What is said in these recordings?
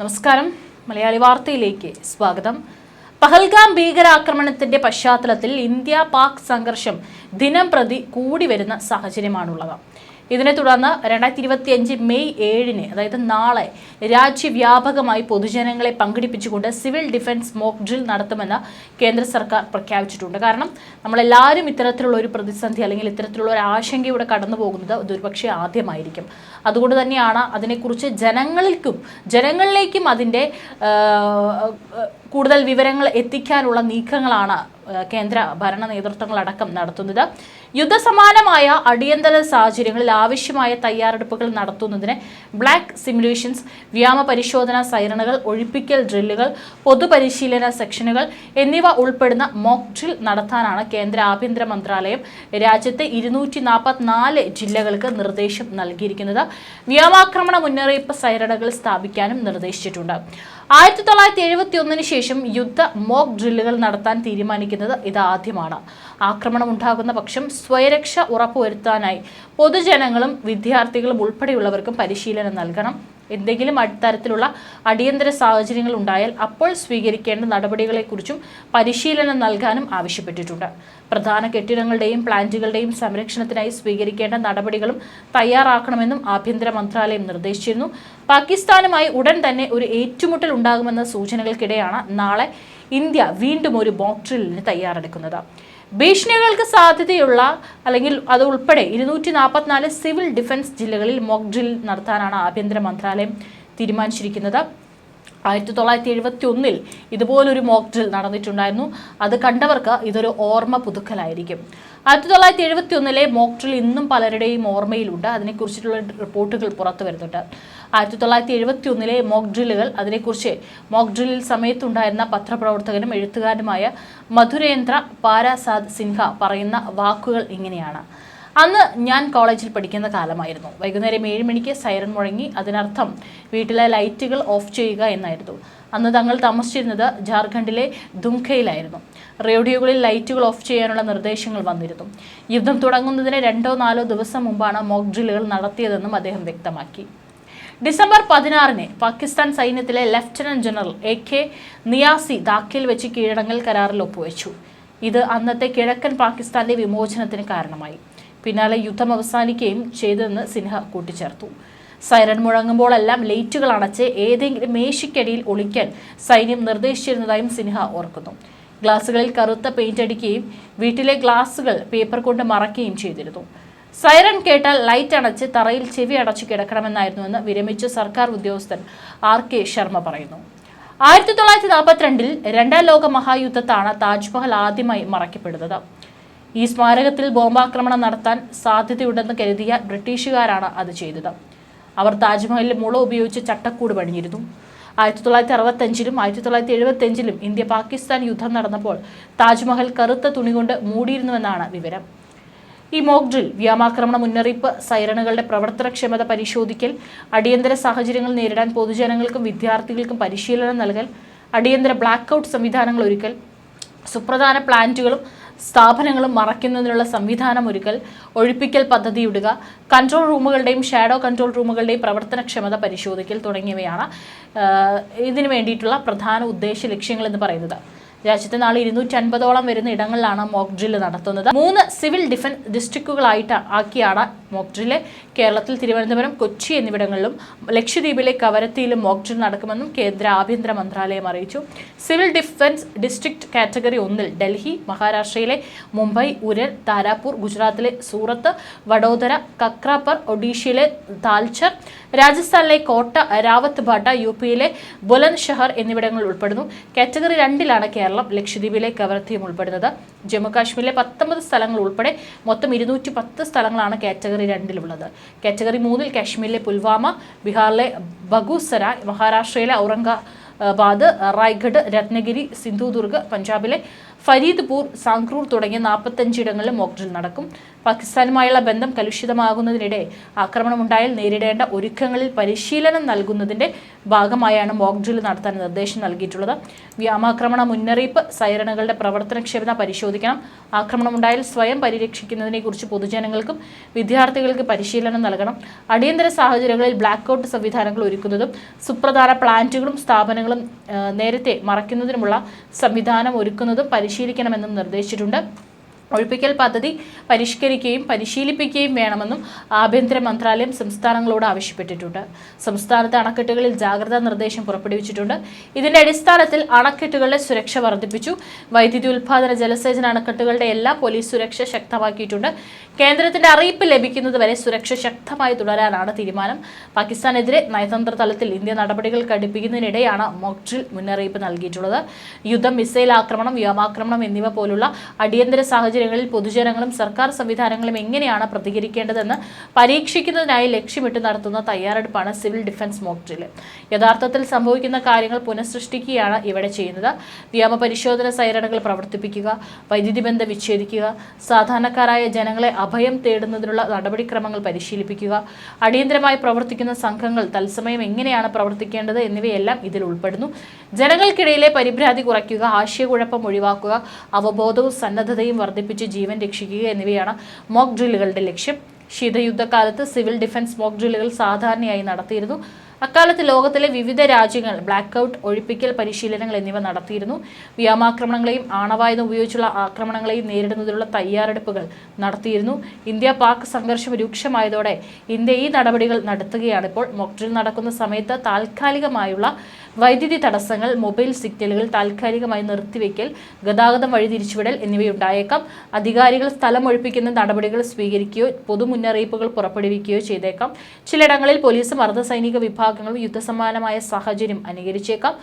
നമസ്കാരം. മലയാളി വാർത്തയിലേക്ക് സ്വാഗതം. പഹൽഗാം ഭീകരാക്രമണത്തിന്റെ പശ്ചാത്തലത്തിൽ ഇന്ത്യ പാക് സംഘർഷം ദിനം പ്രതി കൂടി വരുന്ന സാഹചര്യമാണുള്ളത്. ഇതിനെ തുടർന്ന് രണ്ടായിരത്തി ഇരുപത്തിയഞ്ച് മെയ് ഏഴിന് അതായത് നാളെ രാജ്യവ്യാപകമായി പൊതുജനങ്ങളെ പങ്കെടുപ്പിച്ചുകൊണ്ട് സിവിൽ ഡിഫൻസ് മോക്ക് ഡ്രിൽ നടത്തുമെന്ന് കേന്ദ്ര സർക്കാർ പ്രഖ്യാപിച്ചിട്ടുണ്ട്. കാരണം നമ്മളെല്ലാവരും ഇത്തരത്തിലുള്ള ഒരു പ്രതിസന്ധി അല്ലെങ്കിൽ ഇത്തരത്തിലുള്ള ഒരു ആശങ്കയുടെ കടന്നു പോകുന്നത് ദുർപക്ഷെ ആദ്യമായിരിക്കും. അതുകൊണ്ട് തന്നെയാണ് അതിനെക്കുറിച്ച് ജനങ്ങൾക്കും ജനങ്ങളിലേക്കും അതിന്റെ കൂടുതൽ വിവരങ്ങൾ എത്തിക്കാനുള്ള നീക്കങ്ങളാണ് കേന്ദ്ര ഭരണ നേതൃത്വങ്ങളടക്കം നടത്തുന്നത്. യുദ്ധസമാനമായ അടിയന്തര സാഹചര്യങ്ങളിൽ ആവശ്യമായ തയ്യാറെടുപ്പുകൾ നടത്തുന്നതിന് ബ്ലാക്ക് സിമുലേഷൻസ് വ്യാമ പരിശോധന സൈറണുകൾ ഒഴിപ്പിക്കൽ ഡ്രില്ലുകൾ പൊതുപരിശീലന സെക്ഷനുകൾ എന്നിവ ഉൾപ്പെടുന്ന മോക്ക് ഡ്രിൽ നടത്താനാണ് കേന്ദ്ര ആഭ്യന്തര മന്ത്രാലയം രാജ്യത്തെ ഇരുന്നൂറ്റി നാൽപ്പത്തിനാല് ജില്ലകൾക്ക് നിർദ്ദേശം നൽകിയിരിക്കുന്നത്. വ്യോമാക്രമണ മുന്നറിയിപ്പ് സൈറണുകൾ സ്ഥാപിക്കാനും നിർദ്ദേശിച്ചിട്ടുണ്ട്. ആയിരത്തി തൊള്ളായിരത്തി എഴുപത്തി ഒന്നിന് ശേഷം യുദ്ധ മോക്ക് ഡ്രില്ലുകൾ നടത്താൻ തീരുമാനിക്കുന്നത് ഇതാദ്യമാണ്. ആക്രമണം ഉണ്ടാകുന്ന പക്ഷം സ്വയരക്ഷ ഉറപ്പുവരുത്താനായി പൊതുജനങ്ങളും വിദ്യാർത്ഥികളും ഉൾപ്പെടെയുള്ളവർക്കും പരിശീലനം നൽകണം. എന്തെങ്കിലും തരത്തിലുള്ള അടിയന്തര സാഹചര്യങ്ങൾ ഉണ്ടായാൽ അപ്പോൾ സ്വീകരിക്കേണ്ട നടപടികളെക്കുറിച്ചും പരിശീലനം നൽകാനും ആവശ്യപ്പെട്ടിട്ടുണ്ട്. പ്രധാന കെട്ടിടങ്ങളുടെയും പ്ലാന്റുകളുടെയും സംരക്ഷണത്തിനായി സ്വീകരിക്കേണ്ട നടപടികളും തയ്യാറാക്കണമെന്നും ആഭ്യന്തര മന്ത്രാലയം നിർദ്ദേശിച്ചിരുന്നു. പാകിസ്ഥാനുമായി ഉടൻ തന്നെ ഒരു ഏറ്റുമുട്ടൽ ഉണ്ടാകുമെന്ന സൂചനകൾക്കിടെയാണ് നാളെ ഇന്ത്യ വീണ്ടും ഒരു ബോക്ട്രിലിന് തയ്യാറെടുക്കുന്നത്. ഭീഷണികൾക്ക് സാധ്യതയുള്ള അല്ലെങ്കിൽ അത് ഉൾപ്പെടെ ഇരുന്നൂറ്റി നാൽപ്പത്തിനാല് സിവിൽ ഡിഫൻസ് ജില്ലകളിൽ മോക്ക് ഡ്രിൽ നടത്താനാണ് ആഭ്യന്തര മന്ത്രാലയം തീരുമാനിച്ചിരിക്കുന്നത്. ആയിരത്തി തൊള്ളായിരത്തി എഴുപത്തി ഒന്നിൽ ഇതുപോലൊരു മോക്ക് ഡ്രിൽ നടന്നിട്ടുണ്ടായിരുന്നു. അത് കണ്ടവർക്ക് ഇതൊരു ഓർമ്മ പുതുക്കലായിരിക്കും. ആയിരത്തി തൊള്ളായിരത്തി എഴുപത്തി ഒന്നിലെ മോക്ക് ഡ്രിൽ ഇന്നും പലരുടെയും ഓർമ്മയിലുണ്ട്. അതിനെക്കുറിച്ചിട്ടുള്ള റിപ്പോർട്ടുകൾ പുറത്തു വരുന്നുണ്ട്. ആയിരത്തി തൊള്ളായിരത്തി എഴുപത്തി ഒന്നിലെ മോക്ക് ഡ്രില്ലുകൾ അതിനെക്കുറിച്ച് മോക്ക് ഡ്രില്ലിൽ സമയത്തുണ്ടായിരുന്ന പത്രപ്രവർത്തകനും എഴുത്തുകാരനുമായ മധുരേന്ദ്ര പാരാസാദ് സിൻഹ പറയുന്ന വാക്കുകൾ ഇങ്ങനെയാണ്. അന്ന് ഞാൻ കോളേജിൽ പഠിക്കുന്ന കാലമായിരുന്നു. വൈകുന്നേരം ഏഴ് മണിക്ക് സൈറൺ മുഴങ്ങി. അതിനർത്ഥം വീട്ടിലെ ലൈറ്റുകൾ ഓഫ് ചെയ്യുക എന്നായിരുന്നു. അന്ന് തങ്ങൾ താമസിച്ചിരുന്നത് ജാർഖണ്ഡിലെ ദുംഖയിലായിരുന്നു. റേഡിയോകളിൽ ലൈറ്റുകൾ ഓഫ് ചെയ്യാനുള്ള നിർദ്ദേശങ്ങൾ വന്നിരുന്നു. യുദ്ധം തുടങ്ങുന്നതിന് രണ്ടോ നാലോ ദിവസം മുമ്പാണ് മോക്ക് ഡ്രില്ലുകൾ നടത്തിയതെന്നും അദ്ദേഹം വ്യക്തമാക്കി. ഡിസംബർ പതിനാറിന് പാകിസ്ഥാൻ സൈന്യത്തിലെ lieutenant general A K Niazi ദാഖിൽ വെച്ച് കീഴടങ്ങൽ കരാറിൽ ഒപ്പുവെച്ചു. ഇത് അന്നത്തെ കിഴക്കൻ പാകിസ്ഥാന്റെ വിമോചനത്തിന് കാരണമായി. പിന്നാലെ യുദ്ധം അവസാനിക്കുകയും ചെയ്തതെന്ന് സിൻഹ കൂട്ടിച്ചേർത്തു. സൈറൺ മുഴങ്ങുമ്പോഴെല്ലാം ലൈറ്റുകൾ അണച്ച് ഏതെങ്കിലും മേശിക്കടിയിൽ ഒളിക്കാൻ സൈന്യം നിർദ്ദേശിച്ചിരുന്നതായും സിൻഹ ഓർക്കുന്നു. ഗ്ലാസുകളിൽ കറുത്ത പെയിന്റ് അടിക്കുകയും വീട്ടിലെ ഗ്ലാസുകൾ പേപ്പർ കൊണ്ട് മറയ്ക്കുകയും ചെയ്തിരുന്നു. സൈറൺ കേട്ടാൽ ലൈറ്റ് അണച്ച് തറയിൽ ചെവി അടച്ചു കിടക്കണമെന്നായിരുന്നുവെന്ന് വിരമിച്ച സർക്കാർ ഉദ്യോഗസ്ഥൻ ആർ കെ ശർമ്മ പറയുന്നു. ആയിരത്തി തൊള്ളായിരത്തി നാൽപ്പത്തിരണ്ടിൽ രണ്ടാം ലോക മഹായുദ്ധത്താണ് താജ്മഹൽ ആദ്യമായി മറയ്ക്കപ്പെടുന്നത്. ഈ സ്മാരകത്തിൽ ബോംബാക്രമണം നടത്താൻ സാധ്യതയുണ്ടെന്ന് കരുതിയ ബ്രിട്ടീഷുകാരാണ് അത് ചെയ്തത്. അവർ താജ്മഹലിൽ മുള ഉപയോഗിച്ച് ചട്ടക്കൂട് പണിഞ്ഞിരുന്നു. ആയിരത്തി തൊള്ളായിരത്തി അറുപത്തഞ്ചിലും ആയിരത്തി തൊള്ളായിരത്തി എഴുപത്തഞ്ചിലും ഇന്ത്യ പാകിസ്ഥാൻ യുദ്ധം നടന്നപ്പോൾ താജ്മഹൽ കറുത്ത തുണി കൊണ്ട് മൂടിയിരുന്നുവെന്നാണ് വിവരം. ഈ മോക്ക് ഡ്രിൽ വ്യോമാക്രമണ മുന്നറിയിപ്പ് സൈറണുകളുടെ പ്രവർത്തനക്ഷമത പരിശോധിക്കൽ അടിയന്തര സാഹചര്യങ്ങൾ നേരിടാൻ പൊതുജനങ്ങൾക്കും വിദ്യാർത്ഥികൾക്കും പരിശീലനം നൽകൽ അടിയന്തര ബ്ലാക്ക് ഔട്ട് സംവിധാനങ്ങൾ ഒരുക്കൽ സുപ്രധാന പ്ലാന്റുകളും സ്ഥാപനങ്ങളും മറയ്ക്കുന്നതിനുള്ള സംവിധാനം ഒരുക്കൽ ഒഴിപ്പിക്കൽ പദ്ധതിയിടുക കൺട്രോൾ റൂമുകളുടെയും ഷാഡോ കൺട്രോൾ റൂമുകളുടെയും പ്രവർത്തനക്ഷമത പരിശോധിക്കൽ തുടങ്ങിയവയാണ് ഇതിനു വേണ്ടിയിട്ടുള്ള പ്രധാന ഉദ്ദേശ ലക്ഷ്യങ്ങൾ എന്ന് പറയുന്നത്. രാജ്യത്തെ നാളെ ഇരുന്നൂറ്റി അൻപതോളം വരുന്ന ഇടങ്ങളിലാണ് മോക്ക് ഡ്രില്ല് നടത്തുന്നത്. മൂന്ന് സിവിൽ ഡിഫൻസ് ഡിസ്ട്രിക്റ്റുകളായിട്ട് ആക്കിയാണ് മോക്ക് ഡ്രില്ല് കേരളത്തിൽ തിരുവനന്തപുരം കൊച്ചി എന്നിവിടങ്ങളിലും ലക്ഷദ്വീപിലെ കവരത്തിയിലും മോക്ക് ഡ്രിൽ നടക്കുമെന്നും കേന്ദ്ര ആഭ്യന്തര മന്ത്രാലയം അറിയിച്ചു. സിവിൽ ഡിഫൻസ് ഡിസ്ട്രിക്ട് കാറ്റഗറി ഒന്നിൽ ഡൽഹി മഹാരാഷ്ട്രയിലെ മുംബൈ ഉരൽ താരാപൂർ ഗുജറാത്തിലെ സൂറത്ത് വഡോദര കക്രാപ്പർ ഒഡീഷയിലെ താൽച്ചർ രാജസ്ഥാനിലെ കോട്ട രാവത്ത് ഭാട്ട യു പിയിലെ ബുലന്ദ് ഷഹർ എന്നിവിടങ്ങൾ ഉൾപ്പെടുന്നു. കാറ്റഗറി രണ്ടിലാണ് കേരളം ലക്ഷദ്വീപിലെ കവർത്തിയും ഉൾപ്പെടുന്നത്. ജമ്മുകാശ്മീരിലെ പത്തൊമ്പത് സ്ഥലങ്ങൾ ഉൾപ്പെടെ മൊത്തം ഇരുന്നൂറ്റി പത്ത് സ്ഥലങ്ങളാണ് കാറ്റഗറി രണ്ടിലുള്ളത്. കാറ്റഗറി മൂന്നിൽ കാശ്മീരിലെ പുൽവാമ ബീഹാറിലെ ബഗൂസര മഹാരാഷ്ട്രയിലെ ഔറംഗാബാദ് റായ്ഗഡ് രത്നഗിരി സിന്ധുദുർഗ് പഞ്ചാബിലെ ഫരീദ്പൂർ സാംഗ്രൂർ തുടങ്ങിയ നാൽപ്പത്തഞ്ചിടങ്ങളിലും മോക്ക് ഡ്രിൽ നടക്കും. പാകിസ്ഥാനുമായുള്ള ബന്ധം കലുഷിതമാകുന്നതിനിടെ ആക്രമണമുണ്ടായാൽ നേരിടേണ്ട ഒരുക്കങ്ങളിൽ പരിശീലനം നൽകുന്നതിന്റെ ഭാഗമായാണ് മോക്ക് ഡ്രിൽ നടത്താൻ നിർദ്ദേശം നൽകിയിട്ടുള്ളത്. വ്യോമാക്രമണ മുന്നറിയിപ്പ് സൈറണുകളുടെ പ്രവർത്തനക്ഷമത പരിശോധിക്കണം. ആക്രമണമുണ്ടായാൽ സ്വയം പരിരക്ഷിക്കുന്നതിനെക്കുറിച്ച് പൊതുജനങ്ങൾക്കും വിദ്യാർത്ഥികൾക്ക് പരിശീലനം നൽകണം. അടിയന്തര സാഹചര്യങ്ങളിൽ ബ്ലാക്ക് ഔട്ട് സംവിധാനങ്ങൾ ഒരുക്കുന്നതും സുപ്രധാന പ്ലാന്റുകളും സ്ഥാപനങ്ങളും നേരത്തെ മറയ്ക്കുന്നതിനുമുള്ള സംവിധാനം ഒരുക്കുന്നതും പരിശീലിക്കണമെന്നും നിർദ്ദേശിച്ചിട്ടുണ്ട്. ഒഴിപ്പിക്കൽ പദ്ധതി പരിഷ്കരിക്കുകയും പരിശീലിപ്പിക്കുകയും വേണമെന്നും ആഭ്യന്തര മന്ത്രാലയം സംസ്ഥാനങ്ങളോട് ആവശ്യപ്പെട്ടിട്ടുണ്ട്. സംസ്ഥാനത്തെ അണക്കെട്ടുകളിൽ ജാഗ്രതാ നിർദ്ദേശം പുറപ്പെടുവിച്ചിട്ടുണ്ട്. ഇതിന്റെ അടിസ്ഥാനത്തിൽ അണക്കെട്ടുകളുടെ സുരക്ഷ വർദ്ധിപ്പിച്ചു. വൈദ്യുതി ഉൽപാദന ജലസേചന അണക്കെട്ടുകളുടെ എല്ലാ പോലീസ് സുരക്ഷ ശക്തമാക്കിയിട്ടുണ്ട്. കേന്ദ്രത്തിന്റെ അറിയിപ്പ് ലഭിക്കുന്നതുവരെ സുരക്ഷ ശക്തമായി തുടരാനാണ് തീരുമാനം. പാകിസ്ഥാനെതിരെ നയതന്ത്ര തലത്തിൽ ഇന്ത്യ നടപടികൾ കടുപ്പിക്കുന്നതിനിടെയാണ് മോക്ഡ്രിൽ മുന്നറിയിപ്പ് നൽകിയിട്ടുള്ളത്. യുദ്ധം മിസൈൽ ആക്രമണം വ്യോമാക്രമണം എന്നിവ പോലുള്ള അടിയന്തര സാഹചര്യങ്ങളിൽ പൊതുജനങ്ങളും സർക്കാർ സംവിധാനങ്ങളും എങ്ങനെയാണ് പ്രതികരിക്കേണ്ടതെന്ന് പരീക്ഷിക്കുന്നതിനായി ലക്ഷ്യമിട്ട് നടത്തുന്ന തയ്യാറെടുപ്പാണ് സിവിൽ ഡിഫൻസ് മോക്ക് ഡ്രിൽ യഥാർത്ഥത്തിൽ സംഭവിക്കുന്ന കാര്യങ്ങൾ പുനഃസൃഷ്ടിക്കുകയാണ് ഇവിടെ ചെയ്യുന്നത്. വ്യോമ പരിശോധന സൈറണുകൾ പ്രവർത്തിപ്പിക്കുക വൈദ്യുതി ബന്ധം വിച്ഛേദിക്കുക സാധാരണക്കാരായ ജനങ്ങളെ അഭയം തേടുന്നതിനുള്ള നടപടിക്രമങ്ങൾ പരിശീലിപ്പിക്കുക അടിയന്തരമായി പ്രവർത്തിക്കുന്ന സംഘങ്ങൾ തത്സമയം എങ്ങനെയാണ് പ്രവർത്തിക്കേണ്ടത് എന്നിവയെല്ലാം ഇതിൽ ഉൾപ്പെടുന്നു. ജനങ്ങൾക്കിടയിലെ പരിഭ്രാന്തി കുറയ്ക്കുക ആശയക്കുഴപ്പം ഒഴിവാക്കുക അവബോധവും സന്നദ്ധതയും വർദ്ധിപ്പിച്ച് ജീവൻ രക്ഷിക്കുക എന്നിവയാണ് മോക്ക് ഡ്രില്ലുകളുടെ ലക്ഷ്യം. ശീതയുദ്ധകാലത്ത് സിവിൽ ഡിഫൻസ് മോക്ക് ഡ്രില്ലുകൾ സാധാരണയായി നടത്തിയിരുന്നു. അക്കാലത്ത് ലോകത്തിലെ വിവിധ രാജ്യങ്ങൾ ബ്ലാക്ക് ഔട്ട് ഒഴിപ്പിക്കൽ പരിശീലനങ്ങൾ എന്നിവ നടത്തിയിരുന്നു. വ്യോമാക്രമണങ്ങളെയും ആണവായുധം ഉപയോഗിച്ചുള്ള ആക്രമണങ്ങളെയും നേരിടുന്നതിനുള്ള തയ്യാറെടുപ്പുകൾ നടത്തിയിരുന്നു. ഇന്ത്യ പാക് സംഘർഷം രൂക്ഷമായതോടെ ഇന്ത്യ ഈ നടപടികൾ നടത്തുകയാണിപ്പോൾ മോക്ഡ്രിൽ നടക്കുന്ന സമയത്ത് താൽക്കാലികമായുള്ള വൈദ്യുതി തടസ്സങ്ങൾ മൊബൈൽ സിഗ്നലുകൾ താൽക്കാലികമായി നിർത്തിവെക്കൽ ഗതാഗതം വഴിതിരിച്ചുവിടൽ എന്നിവയുണ്ടായേക്കാം. അധികാരികൾ സ്ഥലം ഒഴിപ്പിക്കുന്ന നടപടികൾ സ്വീകരിക്കുകയോ പൊതു മുന്നറിയിപ്പുകൾ പുറപ്പെടുവിക്കുകയോ ചെയ്തേക്കാം. ചിലയിടങ്ങളിൽ പോലീസും അർദ്ധസൈനിക വിഭാഗങ്ങളും യുദ്ധസമാനമായ സാഹചര്യം അനുകരിച്ചേക്കാം.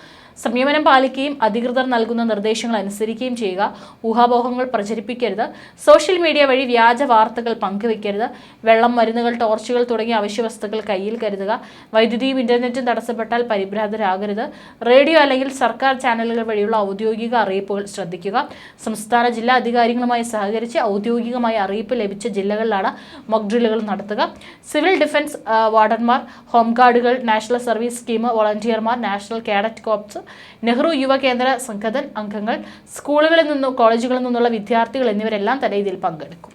സംയമനം പാലിക്കുകയും അധികൃതർ നൽകുന്ന നിർദ്ദേശങ്ങൾ അനുസരിക്കുകയും ചെയ്യുക. ഊഹാപോഹങ്ങൾ പ്രചരിപ്പിക്കരുത്. സോഷ്യൽ മീഡിയ വഴി വ്യാജ വാർത്തകൾ പങ്കുവയ്ക്കരുത് വെള്ളം മരുന്നുകൾ ടോർച്ചുകൾ തുടങ്ങിയ അവശ്യ വസ്തുക്കൾ കയ്യിൽ കരുതുക. വൈദ്യുതിയും ഇന്റർനെറ്റും തടസ്സപ്പെട്ടാൽ പരിഭ്രാന്തരാകരുത്. റേഡിയോ അല്ലെങ്കിൽ സർക്കാർ ചാനലുകൾ വഴിയുള്ള ഔദ്യോഗിക അറിയിപ്പുകൾ ശ്രദ്ധിക്കുക. സംസ്ഥാന ജില്ലാ അധികാരികളുമായി സഹകരിച്ച് ഔദ്യോഗികമായ അറിയിപ്പ് ലഭിച്ച ജില്ലകളിലാണ് മൊക് ഡ്രില്ലുകൾ നടത്തുക. സിവിൽ ഡിഫൻസ് വാർഡന്മാർ ഹോംഗാർഡുകൾ national service scheme വോളണ്ടിയർമാർ national cadet corps Nehru Yuva Kendra Sangathan അംഗങ്ങൾ സ്കൂളുകളിൽ നിന്നും കോളേജുകളിൽ നിന്നുള്ള വിദ്യാർത്ഥികൾ എന്നിവരെല്ലാം തന്നെ ഇതിൽ പങ്കെടുക്കും.